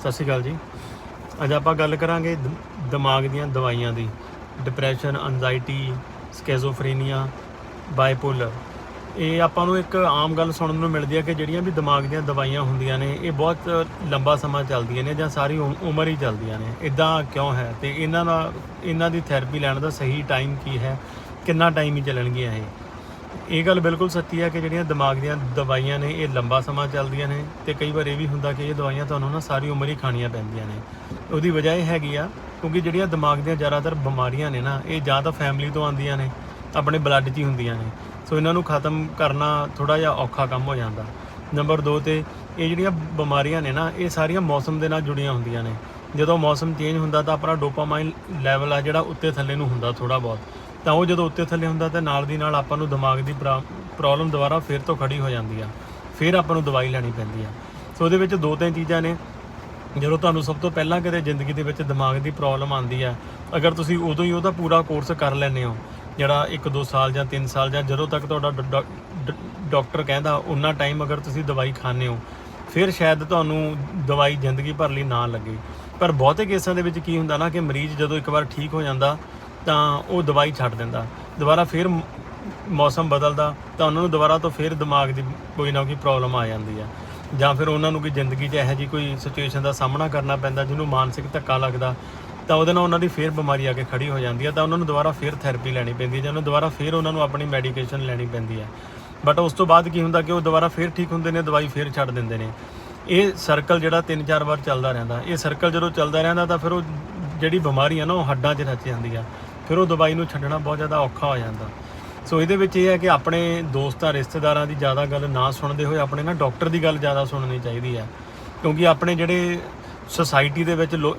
ਸਤਿ ਸ਼੍ਰੀ ਅਕਾਲ ਜੀ। ਅੱਜ ਆਪਾਂ ਗੱਲ ਕਰਾਂਗੇ ਦਿਮਾਗ ਦੀਆਂ ਦਵਾਈਆਂ ਦੀ। ਡਿਪਰੈਸ਼ਨ ਐਂਜ਼ਾਈਟੀ ਸਕੀਜ਼ੋਫਰੇਨੀਆ ਬਾਈਪੋਲਰ ਇਹ ਆਪਾਂ ਨੂੰ ਇੱਕ ਆਮ ਗੱਲ ਸੁਣਨ ਨੂੰ ਮਿਲਦੀ ਹੈ ਕਿ ਜਿਹੜੀਆਂ ਵੀ ਦਿਮਾਗ ਦੀਆਂ ਦਵਾਈਆਂ ਹੁੰਦੀਆਂ ਨੇ, ਇਹ ਬਹੁਤ ਲੰਬਾ ਸਮਾਂ ਚੱਲਦੀਆਂ ਨੇ ਜਾਂ ਸਾਰੀ ਉਮ- ਉਮਰ ਹੀ ਚੱਲਦੀਆਂ ਨੇ। ਇਦਾਂ ਕਿਉਂ ਹੈ? ਤੇ ਇਹਨਾਂ ਦਾ ਇਹਨਾਂ ਦੀ ਥੈਰੇਪੀ ਲੈਣ ਦਾ ਸਹੀ ਟਾਈਮ ਕੀ ਹੈ? ਕਿੰਨਾ ਟਾਈਮ ਹੀ ਚੱਲਣਗੀਆਂ ਇਹ? ਇਹ ਗੱਲ ਬਿਲਕੁਲ ਸੱਚੀ ਹੈ ਕਿ ਜਿਹੜੀਆਂ ਦਿਮਾਗ ਦੀਆਂ ਦਵਾਈਆਂ ਨੇ, ਇਹ ਲੰਬਾ ਸਮਾਂ ਚੱਲਦੀਆਂ ਨੇ ਤੇ ਕਈ ਵਾਰ ਇਹ ਵੀ ਹੁੰਦਾ ਕਿ ਇਹ ਦਵਾਈਆਂ ਤੁਹਾਨੂੰ ਨਾ ਸਾਰੀ ਉਮਰ ਹੀ ਖਾਣੀਆਂ ਪੈਂਦੀਆਂ ਨੇ। ਉਹਦੀ ਵਜ੍ਹਾ ਇਹ ਹੈਗੀ ਆ ਕਿਉਂਕਿ ਜਿਹੜੀਆਂ ਦਿਮਾਗ ਦੀਆਂ ਜ਼ਿਆਦਾਤਰ ਬਿਮਾਰੀਆਂ ਨੇ ਨਾ, ਇਹ ਜਾਂ ਤਾਂ ਫੈਮਿਲੀ ਤੋਂ ਆਉਂਦੀਆਂ ਨੇ, ਆਪਣੇ ਬਲੱਡ 'ਚ ਹੀ ਹੁੰਦੀਆਂ ਨੇ। ਸੋ ਇਹਨਾਂ ਨੂੰ ਖਤਮ ਕਰਨਾ ਥੋੜਾ ਜਿਹਾ ਔਖਾ ਕੰਮ ਹੋ ਜਾਂਦਾ। ਨੰਬਰ 2 ਤੇ ਇਹ ਜਿਹੜੀਆਂ ਬਿਮਾਰੀਆਂ ਨੇ ਨਾ, ਇਹ ਸਾਰੀਆਂ ਮੌਸਮ ਦੇ ਨਾਲ ਜੁੜੀਆਂ ਹੁੰਦੀਆਂ ਨੇ। ਜਦੋਂ ਮੌਸਮ ਚੇਂਜ ਹੁੰਦਾ ਤਾਂ ਆਪਣਾ ਡੋਪਾਮਾਈਨ ਲੈਵਲ ਆ ਜਿਹੜਾ ਉੱਤੇ ਥੱਲੇ ਨੂੰ ਹੁੰਦਾ ਥੋੜਾ ਬਹੁਤ। ਤਾਂ ਉਹ ਜਦੋਂ ਉੱਤੇ ਥੱਲੇ ਹੁੰਦਾ ਤਾਂ ਨਾਲ ਦੀ ਨਾਲ ਆਪਾਂ ਨੂੰ ਦਿਮਾਗ ਦੀ ਪ੍ਰੋਬਲਮ ਦੁਬਾਰਾ ਫੇਰ ਤੋਂ ਖੜੀ ਹੋ ਜਾਂਦੀ ਆ। ਫਿਰ ਆਪਾਂ ਨੂੰ ਦਵਾਈ ਲੈਣੀ ਪੈਂਦੀ ਆ। ਸੋ ਉਹਦੇ ਵਿੱਚ ਦੋ ਤਿੰਨ ਚੀਜ਼ਾਂ ਨੇ। ਜਦੋਂ ਤੁਹਾਨੂੰ ਸਭ ਤੋਂ ਪਹਿਲਾਂ ਕਦੇ ਜ਼ਿੰਦਗੀ ਦੇ ਵਿੱਚ ਦਿਮਾਗ ਦੀ ਪ੍ਰੋਬਲਮ ਆਉਂਦੀ ਆ, ਅਗਰ ਤੁਸੀਂ ਉਦੋਂ ਹੀ ਉਹਦਾ ਪੂਰਾ ਕੋਰਸ ਕਰ ਲੈਂਦੇ ਹੋ, ਜਿਹੜਾ 1-2 ਸਾਲ ਜਾਂ 3 ਸਾਲ ਜਾਂ ਜਦੋਂ ਤੱਕ ਤੁਹਾਡਾ ਡ- ਡ- ਡ- ਡਾਕਟਰ ਕਹਿੰਦਾ ਉਹਨਾਂ ਟਾਈਮ ਅਗਰ ਤੁਸੀਂ ਦਵਾਈ ਖਾਂਦੇ ਹੋ, ਫਿਰ ਸ਼ਾਇਦ ਤੁਹਾਨੂੰ ਦਵਾਈ ਜ਼ਿੰਦਗੀ ਭਰ ਲਈ ਨਾ ਲੱਗੇ। ਪਰ ਬਹੁਤੇ ਕੇਸਾਂ ਦੇ ਵਿੱਚ ਕੀ ਹੁੰਦਾ ਨਾ ਕਿ ਮਰੀਜ਼ ਜਦੋਂ ਇੱਕ ਵਾਰ ਠੀਕ ਹੋ ਜਾਂਦਾ ਤਾਂ ਉਹ ਦਵਾਈ ਛੱਡ ਦਿੰਦਾ। ਦੁਬਾਰਾ ਫਿਰ ਮੌਸਮ ਬਦਲਦਾ, ਤਾਂ ਉਹਨਾਂ ਨੂੰ ਦੁਬਾਰਾ ਤੋਂ ਫਿਰ ਦਿਮਾਗ ਦੀ ਕੋਈ ਨਾ ਕੋਈ ਪ੍ਰੋਬਲਮ ਆ ਜਾਂਦੀ ਆ। ਜਾਂ ਫਿਰ ਉਹਨਾਂ ਨੂੰ ਕੋਈ ਜ਼ਿੰਦਗੀ 'ਚ ਇਹੋ ਜਿਹੀ ਕੋਈ ਸਿਚੁਏਸ਼ਨ ਦਾ ਸਾਹਮਣਾ ਕਰਨਾ ਪੈਂਦਾ ਜਿਹਨੂੰ ਮਾਨਸਿਕ ਧੱਕਾ ਲੱਗਦਾ, ਤਾਂ ਉਹਦੇ ਨਾਲ ਉਹਨਾਂ ਦੀ ਫੇਰ ਬਿਮਾਰੀ ਆ ਕੇ ਖੜੀ ਹੋ ਜਾਂਦੀ ਹੈ ਤਾਂ ਉਹਨਾਂ ਨੂੰ ਦੁਬਾਰਾ ਫੇਰ ਥੈਰੇਪੀ ਲੈਣੀ ਪੈਂਦੀ ਹੈ ਜਾਂ ਉਹਨੂੰ ਦੁਬਾਰਾ ਫੇਰ ਉਹਨਾਂ ਨੂੰ ਆਪਣੀ ਮੈਡੀਕੇਸ਼ਨ ਲੈਣੀ ਪੈਂਦੀ ਹੈ ਬਟ ਉਸ ਤੋਂ ਬਾਅਦ ਕੀ ਹੁੰਦਾ ਕਿ ਉਹ ਦੁਬਾਰਾ ਫੇਰ ਠੀਕ ਹੁੰਦੇ ਨੇ, ਦਵਾਈ ਫੇਰ ਛੱਡ ਦਿੰਦੇ ਨੇ। ਇਹ ਸਰਕਲ ਜਿਹੜਾ 3-4 ਵਾਰ ਚੱਲਦਾ ਰਹਿੰਦਾ। ਇਹ ਸਰਕਲ ਜਦੋਂ ਚੱਲਦਾ ਰਹਿੰਦਾ ਤਾਂ ਫਿਰ ਉਹ ਜਿਹੜੀ ਬਿਮਾਰੀ ਆ ਨਾ, ਉਹ ਹੱਡਾਂ 'ਚ ਰਚ ਜਾਂਦੀ ਆ। ਫਿਰ ਉਹ ਦਵਾਈ ਨੂੰ ਛੱਡਣਾ ਬਹੁਤ ਜ਼ਿਆਦਾ ਔਖਾ ਹੋ ਜਾਂਦਾ। ਸੋ ਇਹਦੇ ਵਿੱਚ ਇਹ ਹੈ ਕਿ ਆਪਣੇ ਦੋਸਤਾਂ, ਰਿਸ਼ਤੇਦਾਰਾਂ ਦੀ ਜ਼ਿਆਦਾ ਗੱਲ ਨਾ ਸੁਣਦੇ ਹੋਏ ਆਪਣੇ ਨਾ ਡਾਕਟਰ ਦੀ ਗੱਲ ਜ਼ਿਆਦਾ ਸੁਣਨੀ ਚਾਹੀਦੀ ਹੈ। ਕਿਉਂਕਿ ਆਪਣੇ ਜਿਹੜੇ ਸੋਸਾਇਟੀ ਦੇ ਵਿੱਚ ਲੋ-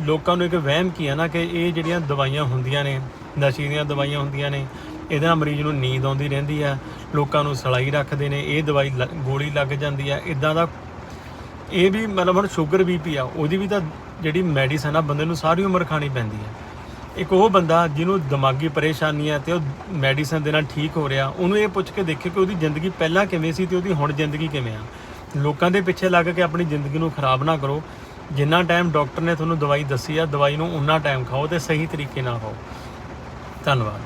ਲੋਕਾਂ ਨੂੰ ਇੱਕ ਵਹਿਮ ਕੀ ਹੈ ਨਾ ਕਿ ਇਹ ਜਿਹੜੀਆਂ ਦਵਾਈਆਂ ਹੁੰਦੀਆਂ ਨੇ, ਨਸ਼ੇ ਦੀਆਂ ਦਵਾਈਆਂ ਹੁੰਦੀਆਂ ਨੇ, ਇਹਦੇ ਨਾਲ ਮਰੀਜ਼ ਨੂੰ ਨੀਂਦ ਆਉਂਦੀ ਰਹਿੰਦੀ ਹੈ, ਲੋਕਾਂ ਨੂੰ ਸਲਾਈ ਰੱਖਦੇ ਨੇ, ਇਹ ਦਵਾਈ ਲ- ਗੋਲੀ ਲੱਗ ਜਾਂਦੀ ਹੈ, ਇਦਾਂ ਦਾ ਇਹ ਵੀ ਮਤਲਬ ਹੁਣ ਸ਼ੂਗਰ ਬੀਪੀ ਆ, ਉਹਦੀ ਵੀ ਤਾਂ ਜਿਹੜੀ ਮੈਡੀਸਨ ਆ, ਬੰਦੇ ਨੂੰ ਸਾਰੀ ਉਮਰ ਖਾਣੀ ਪੈਂਦੀ ਹੈ। ਇੱਕ ਉਹ ਬੰਦਾ ਜਿਹਨੂੰ ਦਿਮਾਗੀ ਪਰੇਸ਼ਾਨੀ ਹੈ ਤੇ ਉਹ ਮੈਡੀਸਨ ਦੇ ਨਾਲ ਠੀਕ ਹੋ ਰਿਹਾ, ਉਹਨੂੰ ਇਹ ਪੁੱਛ ਕੇ ਦੇਖੇ ਕਿ ਉਹਦੀ ਜ਼ਿੰਦਗੀ ਪਹਿਲਾਂ ਕਿਵੇਂ ਸੀ ਤੇ ਉਹਦੀ ਹੁਣ ਜ਼ਿੰਦਗੀ ਕਿਵੇਂ ਆ। ਲੋਕਾਂ ਦੇ ਪਿੱਛੇ ਲੱਗ ਕੇ ਆਪਣੀ ਜ਼ਿੰਦਗੀ ਨੂੰ ਖਰਾਬ ਨਾ ਕਰੋ। ਜਿੰਨਾ ਟਾਈਮ ਡਾਕਟਰ ਨੇ ਤੁਹਾਨੂੰ ਦਵਾਈ ਦੱਸੀ ਆ, ਦਵਾਈ ਨੂੰ ਉਨਾ ਟਾਈਮ ਖਾਓ ਤੇ ਸਹੀ ਤਰੀਕੇ ਨਾਲ ਖਾਓ। ਧੰਨਵਾਦ।